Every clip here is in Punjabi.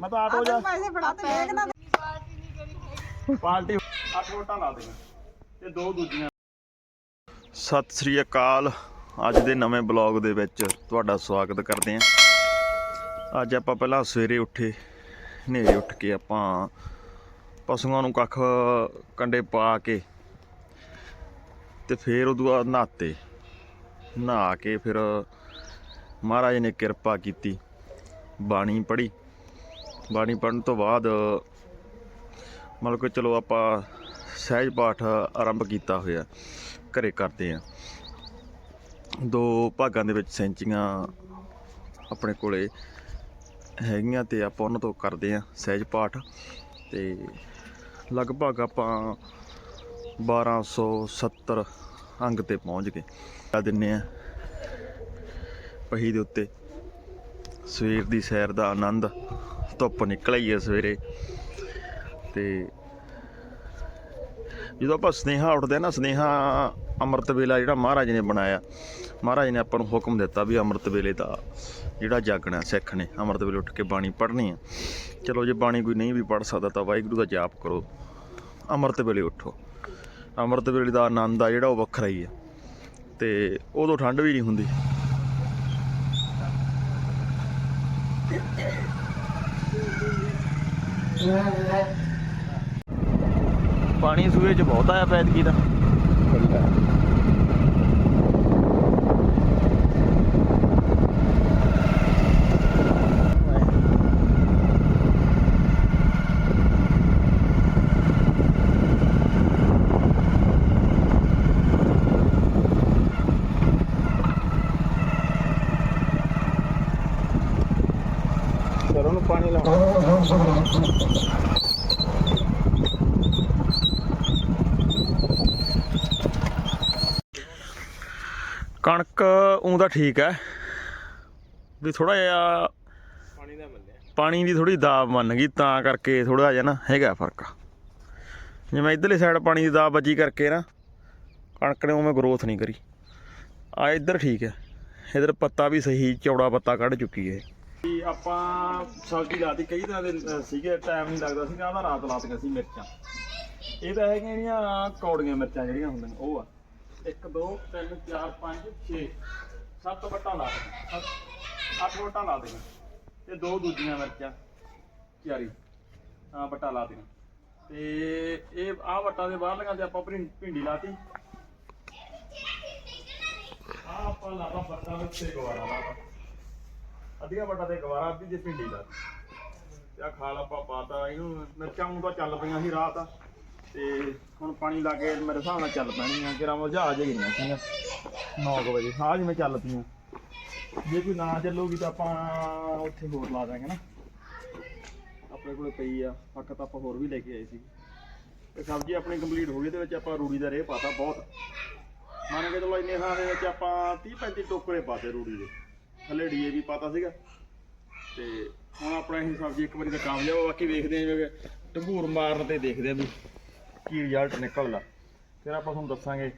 ਮੈਂ ਤਾਂ ਆਟੋ ਜਾ ਪੈਸੇ ਫੜਾ ਤੇ ਦੇਖ ਨਾ ਪਾਰਟੀ ਅੱਠ ਵੋਟਾਂ ਲਾ ਦੇਣਾ। ਤੇ ਦੋ ਦੂਜੀਆਂ। ਸਤਿ ਸ੍ਰੀ ਅਕਾਲ। ਅੱਜ ਦੇ ਨਵੇਂ ਬਲੌਗ ਦੇ ਵਿੱਚ ਤੁਹਾਡਾ ਸਵਾਗਤ ਕਰਦੇ ਹਾਂ। ਅੱਜ ਆਪਾਂ ਪਹਿਲਾਂ ਸਵੇਰੇ ਉੱਠੇ ਹਨੇਰੇ ਉੱਠ ਕੇ ਆਪਾਂ ਪਸ਼ੂਆਂ ਨੂੰ ਕੱਖ ਕੰਡੇ ਪਾ ਕੇ ਤੇ ਫਿਰ ਉਦੋਂ ਬਾਅਦ ਨਹਾਤੇ। ਨਹਾ ਕੇ ਫਿਰ ਮਹਾਰਾਜ ਨੇ ਕਿਰਪਾ ਕੀਤੀ। ਬਾਣੀ ਪੜ੍ਹੀ। ਬਾਣੀ ਪੜ੍ਹਨ ਤੋਂ ਬਾਅਦ ਮਤਲਬ ਕਿ ਚਲੋ ਆਪਾਂ ਸਹਿਜ ਪਾਠ ਆਰੰਭ ਕੀਤਾ ਹੋਇਆ, ਘਰੇ ਕਰਦੇ ਆ ਦੋ ਭਾਗਾਂ ਦੇ ਵਿੱਚ ਸੈਂਚੀਆਂ ਆਪਣੇ ਕੋਲੇ ਹੈਗੀਆਂ ਤੇ ਆਪਾਂ ਉਹਨਾਂ ਤੋਂ ਕਰਦੇ ਆ ਸਹਿਜ ਪਾਠ ਤੇ ਲਗਭਗ ਆਪਾਂ 1270 ਅੰਗ ਤੇ ਪਹੁੰਚ ਗਏ। ਆ ਦਿੰਨੇ ਆ ਪਹੀ ਦੇ ਉੱਤੇ। ਸਵੇਰ ਦੀ ਸੈਰ ਦਾ ਆਨੰਦ ਧੁੱਪ ਨਿਕਲ ਆਈ ਹੈ ਸਵੇਰੇ। ਤੇ ਜਦੋਂ ਆਪਾਂ ਸਨੇਹਾ ਉੱਠਦੇ ਆ ਨਾ, ਸਨੇਹਾ ਅੰਮ੍ਰਿਤ ਵੇਲਾ ਜਿਹੜਾ ਮਹਾਰਾਜ ਨੇ ਬਣਾਇਆ, ਮਹਾਰਾਜ ਨੇ ਆਪਾਂ ਨੂੰ ਹੁਕਮ ਦਿੱਤਾ ਵੀ ਅੰਮ੍ਰਿਤ ਵੇਲੇ ਦਾ ਜਿਹੜਾ ਜਾਗਣਾ ਸਿੱਖ ਨੇ, ਅੰਮ੍ਰਿਤ ਵੇਲੇ ਉੱਠ ਕੇ ਬਾਣੀ ਪੜ੍ਹਨੀ ਆ। ਚਲੋ ਜੇ ਬਾਣੀ ਕੋਈ ਨਹੀਂ ਵੀ ਪੜ੍ਹ ਸਕਦਾ ਤਾਂ ਵਾਹਿਗੁਰੂ ਦਾ ਜਾਪ ਕਰੋ। ਅੰਮ੍ਰਿਤ ਵੇਲੇ ਉੱਠੋ। ਅੰਮ੍ਰਿਤ ਵੇਲੇ ਦਾ ਆਨੰਦ ਆ ਜਿਹੜਾ ਉਹ ਵੱਖਰਾ ਹੀ ਹੈ ਤੇ ਉਦੋਂ ਠੰਡ ਵੀ ਨਹੀਂ ਹੁੰਦੀ। ਪਾਣੀ ਸੂਏ ਚ ਬਹੁਤ ਆਇਆ ਪੈਦਕੀ ਦਾ। ਚਲੋ ਨੂੰ ਪਾਣੀ ਲਾਓ। ਕਣਕ ਉਂ ਤਾਂ ਠੀਕ ਹੈ। ਵੀ ਥੋੜਾ ਜਿਹਾ ਪਾਣੀ ਦਾ ਮੰਨਿਆ। ਪਾਣੀ ਦੀ ਥੋੜੀ ਦਾਬ ਮੰਨ ਗਈ ਤਾਂ ਕਰਕੇ ਥੋੜਾ ਜਿਹਾ ਨਾ ਹੈਗਾ ਫ਼ਰਕ। ਜਿਵੇਂ ਇਧਰਲੀ ਸਾਈਡ ਪਾਣੀ ਦੀ ਦਾਬ ਵੱਜੀ ਕਰਕੇ ਨਾ ਕਣਕ ਨੇ ਉਵੇਂ ਗਰੋਥ ਨਹੀਂ ਕਰੀ। ਆ ਇੱਧਰ ਠੀਕ ਹੈ। ਇਧਰ ਪੱਤਾ ਵੀ ਸਹੀ ਚੌੜਾ ਪੱਤਾ ਕੱਢ ਚੁੱਕੀ ਹੈ। ਆਪਾਂ ਸਬਜ਼ੀ ਲਾਤੀ ਕਈ ਤਰ੍ਹਾਂ ਦੇ ਅ, ਸੀਗੇ ਟਾਈਮ ਨਹੀਂ ਲੱਗਦਾ ਸੀਗਾ ਆਹ ਰਾਤ ਲਾਤੀਆਂ ਸੀ ਮਿਰਚਾਂ। ਇਹ ਤਾਂ ਹੈਗੀਆਂ ਜਿਹੜੀਆਂ ਕੌੜੀਆਂ ਮਿਰਚਾਂ ਜਿਹੜੀਆਂ ਹੁੰਦੀਆਂ ਉਹ ਆ। 1 2 3 4 5 6 ਸੱਤ ਵੱਟਾਂ ਲਾ ਦੇਣਾ ਅੱਠ ਵੱਟਾਂ ਲਾ ਦੇਣਾ ਤੇ ਦੋ ਦੂਜੀਆਂ ਮਿਰਚਾਂ ਚਾਰੀ ਆ ਵੱਟਾ ਲਾ ਦੇਣਾ ਤੇ ਇਹ ਆਹ ਵੱਟਾਂ ਦੇ ਬਾਹਰ ਲਗਾ ਤੇ ਆਪਾਂ ਭਿੰ- ਭਿੰਡੀ ਲਾਤੀ। ਆ ਆਪਾਂ ਲਾਤਾ ਵੱਟਾਂ ਦੇ ਗਵਾਰਾ ਲਾਤਾ। ਅੱਧੀਆਂ ਵੱਟਾਂ ਤੇ ਗਵਾਰਾ ਅੱਧੀ ਤੇ ਭਿੰਡੀ ਲਾਤੀ ਤੇ ਆ ਖਾਲ ਆਪਾਂ ਪਾਤਾ, ਇਹਨੂੰ ਮਿਰਚਾਂ ਨੂੰ ਤਾਂ ਚੱਲ ਪਈਆਂ ਸੀ ਰਾਤ। ਤੇ ਹੁਣ ਪਾਣੀ ਲਾ ਕੇ ਮੇਰੇ ਹਿਸਾਬ ਨਾਲ ਚੱਲ ਪੈਣੀਆਂ ਕਿਰਾਂ ਮਜਾ ਜੇ ਗਈਆਂ ਸੀਗੀਆਂ 9 ਵਜੇ ਹਾਂ ਜਿਵੇਂ ਚੱਲ ਪਈਆਂ। ਜੇ ਕੋਈ ਨਾ ਚੱਲੂਗੀ ਤਾਂ ਆਪਾਂ ਉੱਥੇ ਹੋਰ ਲਾ ਦਾਂਗੇ ਨਾ। ਆਪਣੇ ਕੋਲ ਪਈ ਆ ਫੱਕ ਤਾਂ ਆਪਾਂ ਹੋਰ ਵੀ ਲੈ ਕੇ ਆਏ ਸੀ। ਤੇ ਸਬਜ਼ੀ ਆਪਣੀ ਕੰਪਲੀਟ ਹੋ ਗਈ, ਇਹਦੇ ਵਿੱਚ ਆਪਾਂ ਰੂੜੀ ਦਾ ਰੇਹ ਪਾਤਾ ਬਹੁਤ। ਮੰਨ ਕੇ ਚਲੋ ਇੰਨੇ ਥਾਂ ਦੇ ਵਿੱਚ ਆਪਾਂ 30 35 ਟੋਕਰੇ ਪਾਤੇ ਰੂੜੀ ਦੇ। ਥੱਲੇ ਡੀਏਵੀ ਪਾਤਾ ਸੀਗਾ। ਤੇ ਹੁਣ ਆਪਣਾ ਇਹ ਸਬਜ਼ੀ ਇੱਕ ਵਾਰੀ ਤਾਂ ਕਾਮਯਾਬ ਆ, ਬਾਕੀ ਵੇਖਦੇ ਆਂ ਜਿਵੇਂ ਢੰਗੂਰ ਮਾਰਨ ਤੇ ਦੇਖਦੇ ਆਂ ਵੀ ਕੀ ਰਿਜ਼ਲਟ ਨਿਕਲਦਾ। ਫਿਰ ਆਪਾਂ ਤੁਹਾਨੂੰ ਦੱਸਾਂਗੇ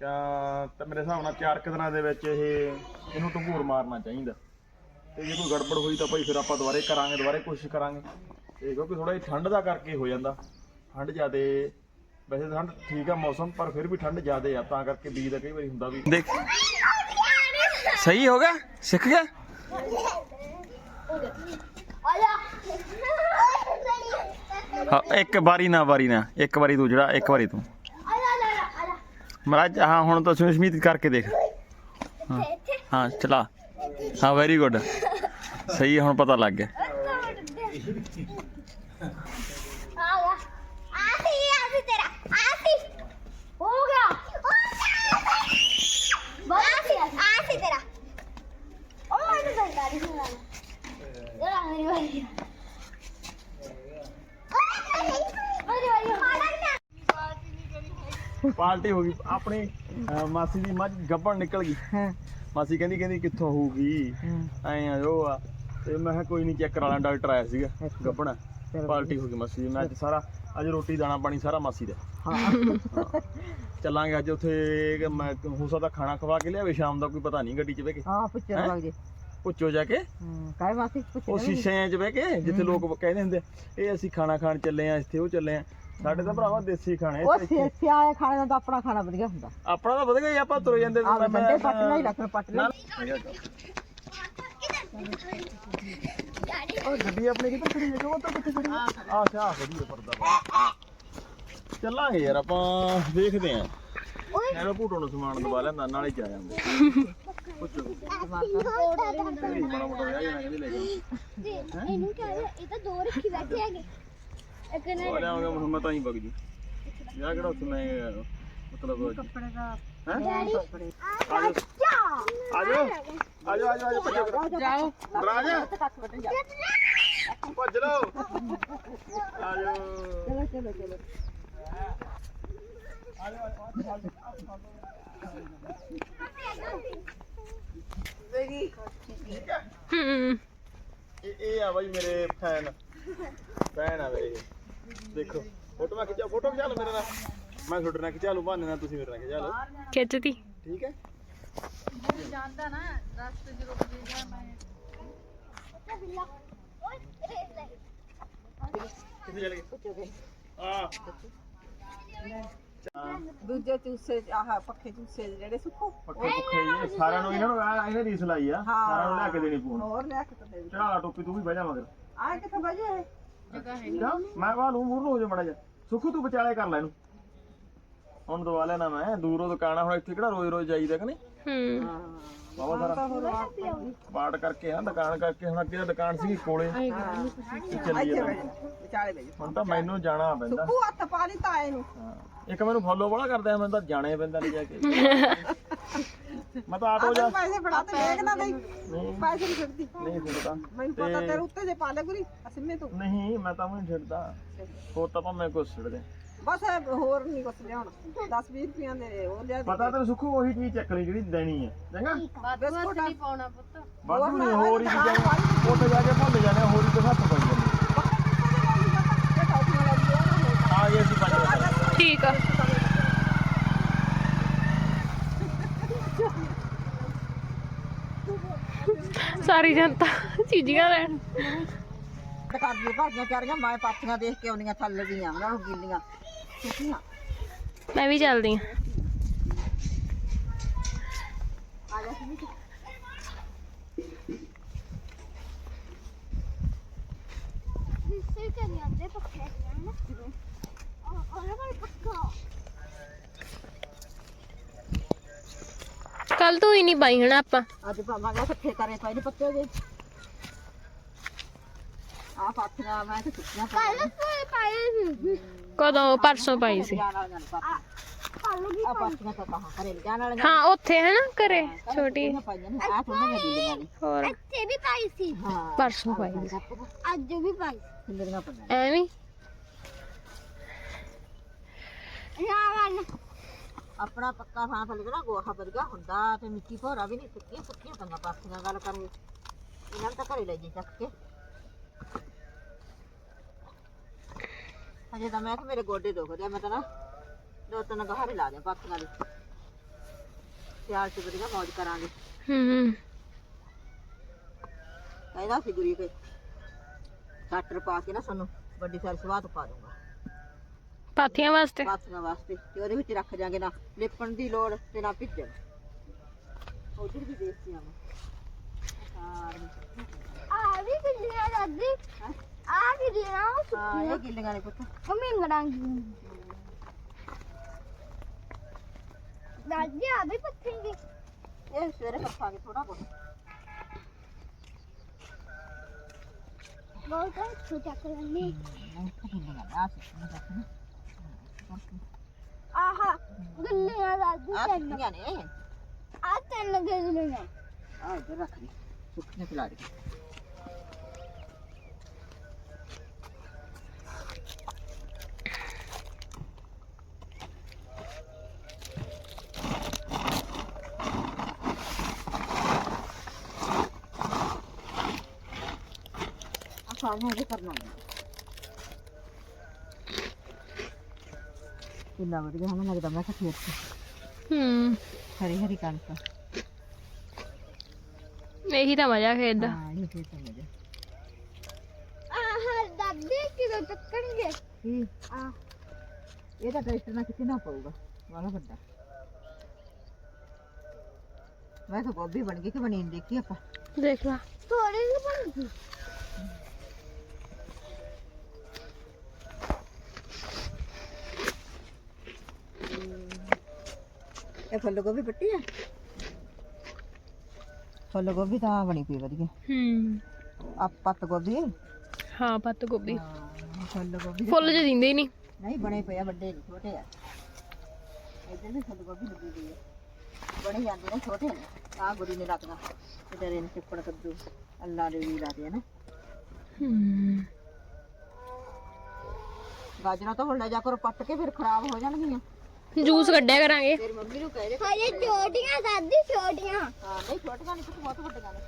ਤਾਂ ਮੇਰੇ ਹਿਸਾਬ ਨਾਲ ਚਾਰ ਕੁ ਦਿਨਾਂ ਦੇ ਵਿੱਚ ਇਹ ਇਹਨੂੰ ਢੰਗੂਰ ਮਾਰਨਾ ਚਾਹੀਦਾ। ਤੇ ਜੇ ਕੋਈ ਗੜਬੜ ਹੋਈ ਤਾਂ ਭਾਈ ਫਿਰ ਆਪਾਂ ਦੁਬਾਰੇ ਕਰਾਂਗੇ ਦੁਬਾਰੇ ਕੋਸ਼ਿਸ਼ ਕਰਾਂਗੇ। ਤੇ ਕਿਉਂਕਿ ਥੋੜਾ ਜਿਹਾ ਠੰਡ ਦਾ ਕਰਕੇ ਹੋ ਜਾਂਦਾ। ਠੰਡ ਜ਼ਿਆਦੇ ਵੈਸੇ ਤਾਂ ਠੰਡ ਠੀਕ ਆ ਮੌਸਮ ਪਰ ਫਿਰ ਵੀ ਠੰਡ ਜ਼ਿਆਦੇ ਆ ਤਾਂ ਕਰਕੇ ਬੀਜ ਦਾ ਕਈ ਵਾਰੀ ਹੁੰਦਾ ਵੀ। ਦੇਖ ਸਹੀ ਹੋ ਗਿਆ? ਸਿੱਖ ਗਿਆ? ਹਾਂ, ਇੱਕ ਵਾਰੀ ਨਾ ਵਾਰੀ ਨਾ। ਇੱਕ ਵਾਰੀ ਤੂੰ ਜਿਹੜਾ, ਇੱਕ ਵਾਰੀ ਤੂੰ। ਮਹਾਰਾਜ, ਹਾਂ, ਹੁਣ ਤਾਂ ਸੁਸ਼ਮੀਤ ਕਰਕੇ ਦੇਖ। ਹਾਂ ਹਾਂ, ਚਲਾ। ਹਾਂ ਵੈਰੀ ਗੁੱਡ ਸਹੀ ਹੁਣ ਪਤਾ ਲੱਗ ਗਿਆ। ਪਾਰਟੀ ਹੋ ਗਈ ਆਪਣੀ ਅਹ, ਮਾਸੀ ਦੀ ਮੱਝ ਗੱਭਣ ਨਿਕਲ ਗਈ। ਮਾਸੀ ਕਹਿੰਦੀ ਕਹਿੰਦੀ ਕਿੱਥੋਂ ਹੋਊਗੀ? ਐ ਆ ਉਹ ਆ। ਤੇ ਮੈਂ ਕਿਹਾ ਕੋਈ ਨਹੀਂ ਚੈੱਕ ਕਰਾ ਲਾਂ ਡਾਕਟਰ ਆਇਆ ਸੀਗਾ ਗੱਭਣ ਪਾਰਟੀ ਹੋ ਗਈ ਮਾਸੀ ਦੀ। ਮੈਂ ਅੱਜ ਸਾਰਾ ਅੱਜ ਰੋਟੀ ਦਾਣਾ ਪਾਣੀ ਸਾਰਾ ਮਾਸੀ ਦਾ। ਹਾਂ। ਚੱਲਾਂਗੇ ਅੱਜ ਉੱਥੇ ਕਿ ਮੈਂ ਹੋ ਸਕਦਾ ਖਾਣਾ ਖਵਾ ਕੇ ਲਿਆਵੇ ਸ਼ਾਮ ਦਾ ਕੋਈ ਪਤਾ ਨਹੀਂ ਗੱਡੀ 'ਚ ਬਹਿ ਕੇ। ਹਾਂ ਪੁੱਛਣ ਹੈਂ? ਲੱਗ ਜੇ ਪੁੱਛੋ ਜਾ ਕੇ। ਹੂੰ ਕਾਹ ਮਾਸੀ ਪੁੱਛ ਉਹ ਸ਼ੀਸ਼ਿਆਂ 'ਚ ਬਹਿ ਕੇ ਜਿੱਥੇ ਲੋਕ ਕਹਿੰਦੇ ਹੁੰਦੇ ਆ, ਇਹ ਅਸੀਂ ਖਾਣਾ ਖਾਣ ਚੱਲੇ ਆ ਇੱਥੇ ਉਹ ਚੱਲੇ ਆ। ਸਾਡੇ ਤਾਂ ਭਰਾਵਾ ਦੇਸੀ ਖਾਣੇ ਉਹ ਇੱਥੇ- ਸੇ ਸਿਆਏ ਖਾਣੇ ਦਾ ਤਾਂ ਆਪਣਾ ਖਾਣਾ ਵਧੀਆ ਹੁੰਦਾ। ਆਪਣਾ ਤਾਂ ਵਧੀਆ ਹੀ ਆਪਾਂ ਤੁਰ ਜਾਂਦੇ ਆ ਡੰਡੇ ਪੱਟ ਲਈ ਰੱਖ ਪੱਟ ਲਈ। ਉਹ ਗੱਡੀ ਆਪਣੀ ਕਿੱਥੇ ਖੜੀ ਹੈ? ਉਹ ਤਾਂ ਕਿੱਥੇ ਖੜੀ ਹੈ? ਆ ਸ਼ਾਹ ਖੜੀ ਹੈ ਪਰਦਾ ਪਾ ਚੱਲਾਂਗੇ ਯਾਰ ਆਪਾਂ ਦੇਖਦੇ ਆਂ ਐਵੇਂ ਭੂਟੋ ਨੂੰ ਸਮਾਨ ਦਵਾ ਲੈਂਦਾ ਨਾਲੇ ਹੀ ਜਾ ਜਾਂਦੇ। ਪੁੱਛੋ। ਤੇਰੀ ਬੜਾ ਮੋਟਾ ਵਿਆਹ ਜਾਣਾ ਕਹਿੰਦੇ ਲੈ ਕੇ ਇਹਨੂੰ ਕਿਹਾ ਇਹ ਤਾਂ ਦੋ ਰੱਖੀ ਬੈਠੇ ਹੈਗੇ। ਇੱਕ ਨੇ ਉਹ ਲਿਆਵਾਂਗੇ ਮੁਹੰਮਦ ਤਾਂ ਹੀ ਵਗ ਜੂ। ਵਿਆਹ ਕਿਹੜਾ ਉੱਥੇ ਮੈਂ ਮਤਲਬ ਕੱਪੜੇ ਦਾ ਹੈ? ਡੈਡੀ ਆਜੋ ਆਜੋ ਆਜੋ ਆਜੋ ਆਜੋ ਭੱਜੋ। ਜਾਓ ਰਾਜ ਕੱਖ ਵੱਢਣ ਜਾ। ਭੱਜ ਲਓ। ਆਜੋ ਚਲੋ ਚਲੋ ਚਲੋ। ਹੂੰ। ਇਹ ਆ ਬਾਈ ਮੇਰੇ ਫੈਨ ਫੈਨ ਆ ਮੇਰੇ। ਦੇਖੋ ਫੋਟੋ ਮੈਂ ਖਿਚਾ ਫੋਟੋ ਖਿਚਾ ਲਓ ਮੇਰੇ ਨਾਲ। ਮੈਂ ਤੁਹਾਡੇ ਨਾਲ ਖਿਚਾ ਲੂ ਬਹਾਨੇ ਨਾਲ ਤੁਸੀਂ ਮੇਰੇ ਨਾਲ ਖਿਚਾ ਲਓ। ਖਿੱਚਦੀ। ਠੀਕ ਹੈ? ਬਿੱਲਾ ਓਏ ਰੇਸ ਲੈ ਕਿੱਥੇ ਚਲੇ ਗਏ? ਆ ਦੂਜੇ ਚੂਸੇ ਆਹ ਪੱਖੇ ਚੂਸੇ ਜਿਹੜੇ ਸੁੱਕੋ ਪੱਕੇ ਪੁੱਖੇ ਜੀ ਸਾਰਿਆਂ ਨੂੰ ਇਹਨਾਂ ਨੂੰ ਆਹ ਇਹਨੇ ਰੀਸ ਲਾਈ ਆ। ਸਾਰਿਆਂ ਨੂੰ ਲੈ ਕੇ ਦੇਣੀ ਪੂਣ। ਹੋਰ ਲੈ ਕੇ ਤਾਂ ਦੇ ਚੜਾ ਟੋਪੀ ਤੂੰ ਵੀ ਬਹਿ ਜਾ ਮਗਰ। ਆ ਕਿੱਥੇ ਕਿਆ? ਮੈਂ ਨੂੰ ਮੂਰ ਹੋ ਜਾ ਮੜਾ ਜਾ ਸੁੱਖੂ ਤੂੰ ਵਿਚਾਲੇ ਕਰ ਲੈ ਇਹਨੂੰ। ਹੁਣ ਦਵਾ ਲੈਣਾ ਮੈਂ ਦੂਰੋਂ ਦੁਕਾਨਾਂ ਹੁਣ ਇੱਥੇ ਕਿਹੜਾ ਰੋਜ਼ ਰੋਜ਼ ਜਾਈਦਾ ਕਿ ਨਹੀਂ? ਹੂੰ। ਹਾਂ। ਬਾਬਾ ਸਾਰਾ। ਬਾੜ ਕਰਕੇ ਨਾ ਦੁਕਾਨ ਕਰਕੇ ਹੁਣ ਅੱਗੇ ਤਾਂ ਦੁਕਾਨ ਸੀ ਕੋਲੇ। ਤੇ ਚੱਲੀ ਇੱਥੇ ਜਾਂਦਾ ਵਜੇ ਵਿਚਾਲੇ ਵਜੇ ਹੁਣ ਤਾਂ ਮੈਨੂੰ ਜਾਣਾ ਪੈਂਦਾ। ਸੁੱਕੂ ਹੱਥ ਪਾ ਲਈ ਤਾਏ ਨੂੰ ਹਾਂ। ਇੱਕ ਮੈਨੂੰ ਫੋਲੋ ਬੜਾ ਕਰਦੇ ਆ ਮੈਨੂੰ ਤਾਂ ਜਾਣੇ ਪੈਂਦਾ ਨਹੀਂ ਜਾ ਕੇ। ਮੈਂ ਤਾਂ ਆਟੋ ਜਾ ਪੈਸੇ ਫੜਾ ਤੇ ਦੇਖ ਨਾ ਨਹੀਂ। ਪੈਸੇ ਨਹੀਂ ਛੱਡਦੀ। ਨਹੀਂ ਫਿਰਦਾ ਮੈਨੂੰ ਪਤਾ ਤੇਰੇ ਉੱਤੇ ਜੇ ਪਾ ਲੈ ਗੁਰੀ ਅਸਿਮੇ ਤੂੰ। ਨਹੀਂ ਮੈਂ ਤਾਂ ਨਹੀਂ ਛੱਡਦਾ। ਹੋਰ ਤਾਂ ਭਾਵੇਂ ਕੁਛ ਛੱਡ ਦੇ। ਬਸ ਹੋਰ ਨਹੀਂ ਕੁਛ ਲਿਆਉਣਾ। 10 20 ਰੁਪਈਆਂ ਦੇ ਉਹ ਲਿਆ ਦੇ। ਪਤਾ ਤੈਨੂੰ ਸੁੱਖੂ ਉਹੀ ਚੀਜ਼ ਚੱਕ ਲਈ ਜਿਹੜੀ ਦੇਣੀ ਹੈ ਚੰਗਾ? ਬਿਸਕੁਟ। ਨਹੀਂ ਪਾਉਣਾ ਵਾਧੂ ਨਹੀਂ ਹੋਰ ਹੀ ਚੀਜ਼ਾਂ ਨੂੰ ਉੱਥੇ ਜਾ ਕੇ ਭੁੱਲ ਜਾਣੇ ਹੋਰ ਹੀ ਤੇ ਹੱਥ ਪਾਈ ਜਾਂਦੇ ਆ। ਗਏ ਅਸੀਂ ਪੰਜ ਠੀਕ ਆ। ਸਾਰੀ ਜਨਤਾ ਚੀਜ਼ੀਆਂ ਲੈਣ। ਦੁਕਾਨ ਦੀ ਭਾਗੀਆਂ ਚਾਰੀਆਂ ਮੈਂ ਪਾਥੀਆਂ ਦੇਖ ਕੇ ਆਉਣੀਆਂ ਥੱਲੇ ਦੀਆਂ ਉਹਨਾਂ ਨੂੰ ਗਿੱਲੀਆਂ। ਸੁੱਕੀਆਂ। ਮੈਂ ਵੀ ਚੱਲਦੀ ਹਾਂ। ਹਿੱਸੇ ਕਰੀ ਜਾਂਦੇ ਪੱਕੇ ਨਾ ਉਹ ਉਹਨਾਂ ਕੋਲ ਪੱਕਾ ਕੱਲ ਤੂੰ ਹੀ ਨਹੀਂ ਪਾਈ ਹਣਾ ਆਪਾਂ। ਅੱਜ ਪਾਵਾਂਗੇ ਇਕੱਠੇ ਕਰੇ ਪਏ ਨੇ ਪੱਤੇ ਦੇ ਆ ਪਾਥੀਆਂ ਮੈਂ ਤੇ ਸੁੱਕੀਆਂ ਕੱਲ ਪਾਏ ਸੀ। ਕਦੋਂ? ਪਰਸੋਂ ਪਾਈ ਸੀ। ਆ ਤਾਂ ਕਹਾਂ ਕਰੇ ਜਾਣ ਹਾਂ ਉੱਥੇ ਹੈ ਨਾ ਘਰੇ ਛੋਟੀ। ਹੋਰ। ਇੱਥੇ ਵੀ ਪਾਈ ਸੀ। ਹਾਂ ਪਰਸੋਂ ਪਾਈ ਸੀ। ਅੱਜ ਵੀ ਪਾਈ ਐਵੇਂ? ਰਾਵਣ ਆਪਣਾ ਪੱਕਾ ਥਾਂ ਤੇ ਲੱਗਣਾ ਗੋਹਾ ਵਰਗਾ ਹੁੰਦਾ ਤੇ ਮਿੱਟੀ ਭੋਰਾ ਵੀ ਨਹੀਂ ਸੁੱਕੀਆਂ ਸੁੱਕੀਆਂ ਪਈਆਂ ਪਾਥੀਆਂ ਗੱਲ ਕਰੀਏ। ਇਹਨਾਂ ਨੂੰ ਤਾਂ ਘਰੇ ਲੈ ਜੇ ਚੱਕ ਕੇ। ਅਜੇ ਤਾਂ ਮੈਂ ਕਿ ਮੇਰੇ ਗੋਡੇ ਦੁਖਦੇ ਆ ਮੈਂ ਤਾਂ ਨਾ ਦੋ ਤਿੰਨ ਗਹਾਰੇ ਲਾ ਦਿਆਂ ਪਾਥੀਆਂ ਦੇ। ਸਿਆਲ ਚ ਵਧੀਆ ਮੌਜ ਕਰਾਂਗੇ। ਹੂੰ ਕਹਿੰਦਾ ਸੀ ਗੁਰੀ ਕੇ ਸੱਟਰ ਪਾ ਕੇ ਨਾ ਸਾਨੂੰ ਵੱਡੀ ਸਾਰੀ ਸਵਾਦ ਪਾ ਦੂੰਗਾ ਪਾਥੀਆਂ ਵਾਸਤੇ। ਪਾਥੀਆਂ ਵਾਸਤੇ। ਤੇ ਉਹਦੇ ਵਿੱਚ ਰੱਖ ਜਾਾਂਗੇ ਨਾ ਲਿਪਣ ਦੀ ਲੋੜ ਤੇ ਨਾ ਭਿੱਜਣ। ਉਧਰ ਵੀ ਦੇਖਦੇ ਆ। ਆ ਵੀ ਬਿੱਲੀਆਂ ਦਾਦੀ। ਆ ਵੀ ਦੀਆਂ ਹਾਂ ਇਹ ਗਿੱਲੀਆਂ ਨੇ ਪੁੱਤ। ਮੰਮੀ ngੜਾਂਗੀ ਦਾਦੀ ਆ ਵੀ ਪੱਥੇਂਗੀ ਇਹ ਸਵੇਰੇ ਕੱਪਾਂਗੇ ਥੋੜਾ ਬਹੁਤ। ਬਹੁਤ ਛੋਟਾ ਕਰਨੀ ਗਿੱਲੀਆਂ ਆ ਸੀ ਆਹਾ ਗਿੱਲੀਆਂ ਦਾਦੀ ਆ ਤਿੰਨ ਸੁੱਕੀਆਂ ਨੇ ਆ ਤਿੰਨ ਗਿੱਲੀਆਂ ਆ ਇੱਧਰ ਰੱਖ ਲਈ ਸੁੱਕੀਆਂ ਖਿਲਾ ਦੇ ਆ ਸਾਰੀਆਂ ਇਹ ਕਿੰਨਾ ਵਧੀਆ ਹਮਨ ਲੱਗਦਾ ਮੈਂ ਕਿਹਾ ਖੇਤ ਚ ਹੂੰ। ਹਰੀ ਹਰੀ ਕਣਕ। ਇਹੀ ਤਾਂ ਮਜ਼ਾ ਖੇਡ ਦਾ ਹਾਂ ਇਹ ਫੇਰ ਤਾਂ ਮਜ਼ਾ। ਆਹ ਦਾਦੀ ਕਿਦੋਂ ਟੱਕਣਗੇ ਕੀ? ਆ ਇਹ ਤਾਂ ਟੈਸਟ ਨਾਲ ਕਿਤੇ ਨਾ ਪਊਗਾ। ਵਾਲਾ ਵੱਡਾ। ਮੈਂ ਤਾਂ ਗੋਭੀ ਬਣ ਗਈ ਕਿ ਬਣੀ ਨੀ ਦੇਖੀ ਆਪਾਂ। ਦੇਖ ਲਾ। ਥੋੜੀ ਜਿਹੀ ਬਣ ਗਈ? ਇਹ ਫੁੱਲ ਗੋਭੀ ਪੱਟੀ ਆ? ਫੁੱਲ ਗੋਭੀ ਤਾਂ ਬਣੀ ਪਈ ਵਧੀਆ। ਹੂੰ। ਆ ਪੱਤ ਗੋਭੀ? ਹਾਂ ਪੱਤ ਗੋਭੀ। ਹਾਂ ਫੁੱਲ ਗੋਭੀ ਦੇ- ਫੁੱਲ ਜੇ ਦਿੰਦੇ ਹੀ ਨਹੀਂ। ਨਹੀਂ ਬਣੇ ਪਏ ਆ ਵੱਡੇ ਨਹੀਂ ਛੋਟੇ ਆ। ਇੱਧਰ ਵੀ ਫੁੱਲ ਗੋਭੀ ਲੱਗੀ ਪਈ ਆ। ਬਣੇ ਜਾਂਦੇ ਨੇ ਛੋਟੇ ਨੇ। ਆ ਗੁੜੀ ਨੇ ਲੱਗਣਾ ਤੇਰੇ ਨੇ ਚਿੱਪੜ ਕੱਦੂ ਅੱਲਾ ਦੇ ਵੀ ਲਾਦੇ ਆ ਨਾ। ਹੂੰ। ਗਾਜਰਾਂ ਤਾਂ ਹੁਣ ਲੈ ਜਾ ਕਰੋ ਪੱਟ ਕੇ ਫਿਰ ਖਰਾਬ ਹੋ ਜਾਣਗੀਆਂ। ਜੂਸ ਕੱਢਿਆ ਕਰਾਂਗੇ ਫਿਰ ਮੰਮੀ ਨੂੰ ਕਹਿ ਦੇ ਹਜੇ ਛੋਟੀਆਂ ਦਾਦੀ ਛੋਟੀਆਂ ਹਾਂ ਨਹੀਂ ਛੋਟੀਆਂ ਨਹੀਂ ਕੁਝ ਬਹੁਤ ਵੱਡੀਆਂ ਨੇ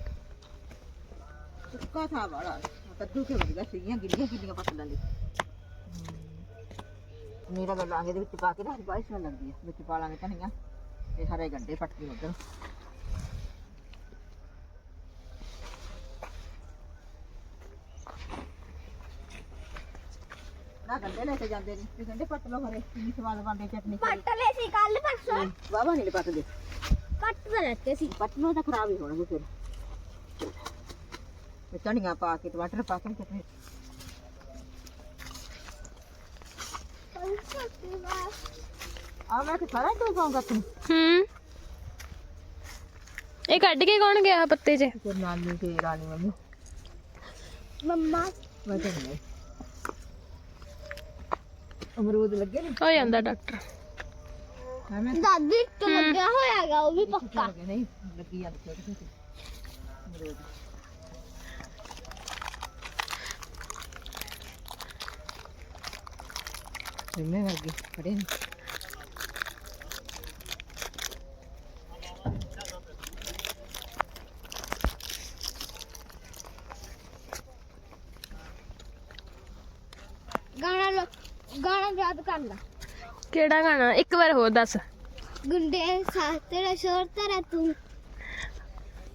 ਸੁੱਕਾ ਥਾ ਵਾਲਾ ਕੱਦੂ ਕੇ ਵਧੀਆ ਸੀਗੀਆਂ ਗਿੱਲੀਆਂ ਗਿੱਲੀਆਂ ਪਤਲਾਂ ਦੀ ਨੀਰਾ ਗੱਲਾਂ ਇਹਦੇ ਵਿੱਚ ਪਾ ਕੇ ਨਾ ਬਾਈ ਸੋਹਣੀ ਲੱਗਦੀ ਹੈ ਵਿੱਚ ਪਾ ਲਾਂਗੇ ਧਨੀਆ ਤੇ ਹਰੇ ਗੰਡੇ ਪੱਟ ਕੇ ਉਧਰ ਨਾ ਗੰਡੇ ਲੈ ਕੇ ਜਾਂਦੇ ਨੇ। ਤੇ ਗੰਡੇ ਪੱਟ ਲਓ ਹਰੇ ਕਿੰਨੀ ਸਵਾਦ ਬਣਦੀ ਚਟਨੀ। ਪੱਟ ਲਏ ਸੀ ਕੱਲ ਪਰਸੋਂ। ਵਾਵਾ ਨਹੀਂ ਪੱਟਦੇ। ਕੱਟ ਤਾਂ ਲੈਤੇ ਸੀ। ਪੱਟਨੋਂ ਤਾਂ ਖਰਾਬ ਹੀ ਹੋਣਗੇ ਫਿਰ। ਤੇ ਧਨੀਆ ਪਾ ਕੇ ਟਮਾਟਰ ਪਾ ਕੇ ਚਟਨੀ ਆ ਮੈਂ ਕਿ ਸਾਰਾ ਦੋ ਪਾਉਂਗਾ ਤੂੰ? ਹੂੰ। ਇਹ ਕੱਢ ਕੇ ਕੌਣ ਗਿਆ ਪੱਤੇ 'ਚ? ਤੇ ਨਾਨੀ ਤੇ ਰਾਣੀ ਮੰਮੀ ਮੰਮਾ। ਮੈਂ ਤਾਂ ਨਹੀਂ। ਅਮਰੂਦ ਲੱਗੇ ਨੇ? ਹੋ ਜਾਂਦਾ ਡਾਕਟਰ। ਮੈਂ ਦਾਦੀ ਤੋਂ ਲੱਗਿਆ ਹੋਇਆਗਾ ਉਹ ਵੀ ਪੱਕਾ। ਲੱਗੇ ਨਹੀਂ ਲੱਗੀ ਜਾਂਦੇ ਛੋਟੇ ਛੋਟੇ ਅਮਰੂਦ। ਜਿੰਨੇ ਵਰਗੇ ਖੜੇ ਨੇ ਗਾਣਾ ਲੋ ਗਾਣਾ। ਕਿਹੜਾ ਗਾਣਾ? ਇੱਕ ਵਾਰ ਹੋਰ ਦੱਸ। ਗੁੰਡੇ ਸਾਥ ਤੇਰਾ ਸ਼ੋਰ ਤੇਰਾ ਤੂੰ।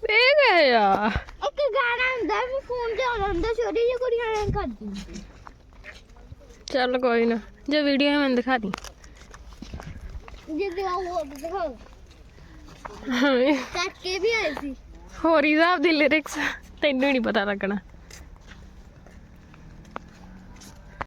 ਇਹ ਗਿਆ ਇੱਕ ਗਾਣਾ ਹੁੰਦਾ ਵੀ ਫੋਨ ਤੇ ਆਉਂਦਾ ਹੁੰਦਾ ਛੋਟੀ ਜਿਹੀ ਕੁੜੀਆਂ ਨੇ ਕਰਦੀ ਚੱਲ ਕੋਈ ਨਾ ਜੇ ਵੀਡੀਓ ਮੈਨੂੰ ਦਿਖਾ ਦੀ। ਜਿੱਦੇ ਉਹ ਦਿਖਾਓ ਚੱਕ ਕੇ ਵੀ ਆਈ ਸੀ। ਹੋਰ ਹਿਸਾਬ ਦੀ ਲਿਰਿਕਸ ਤੈਨੂੰ ਨਹੀਂ ਪਤਾ ਲੱਗਣਾ।